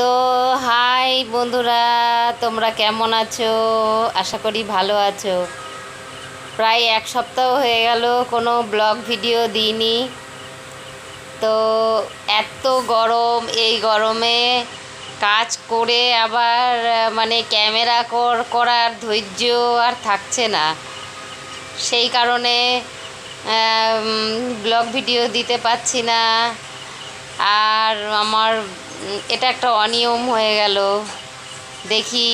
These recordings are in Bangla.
তো হাই বন্ধুরা, তোমরা কেমন আছো? আশা করি ভালো আছো। প্রায় এক সপ্তাহ হয়ে গেল, কোনো ব্লগ ভিডিও দিইনি। তো এত গরম, এই গরমে কাজ করে আবার মানে ক্যামেরা কর, করার ধৈর্য আর থাকছে না। সেই কারণে ব্লগ ভিডিও দিতে পারছি না। আর আমার এটা একটা অনিয়ম হয়ে গেল। দেখি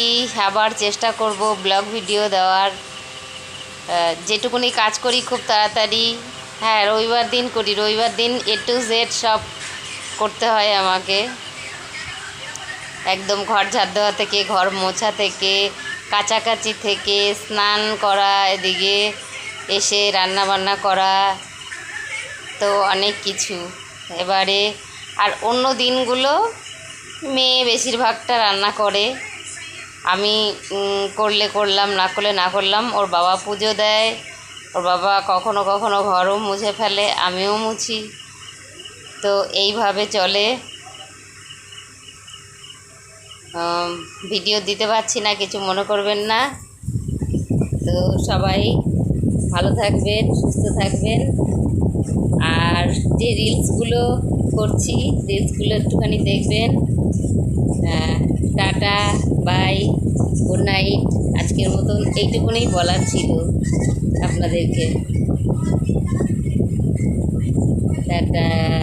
আবার চেষ্টা করব ব্লগ ভিডিও দেওয়ার। যেটুকুনি কাজ করি খুব তাড়াতাড়ি। হ্যাঁ রবিবার দিন করি। রবিবার দিন এ টু জেড সব করতে হয় আমাকে। একদম ঘর ঝাড় দেওয়া থেকে, ঘর মোছা থেকে কাচাকাচি থেকে, স্নান করা এদিকে, এসে রান্না বান্না করা। তো অনেক কিছু। এবারে আর অন্য দিনগুলো মেয়ে বেশিরভাগটা রান্না করে। আমি করলে করলাম, না করলে না করলাম। ওর বাবা পুজো দেয়, ওর বাবা কখনো কখনো ঘরও মুছে ফেলে, আমিও মুছি। তো এইভাবে চলে। ভিডিও দিতে পারছি না, কিছু মনে করবেন না। তো সবাই ভালো থাকবেন, সুস্থ থাকবেন। আর যে রিলসগুলো করছি। রিলসগুলো একটুখানি দেখবেন। Tata, bye, good night. আজকের মতন এইটুকুনেই বলার ছিল আপনাদেরকে। টাটা।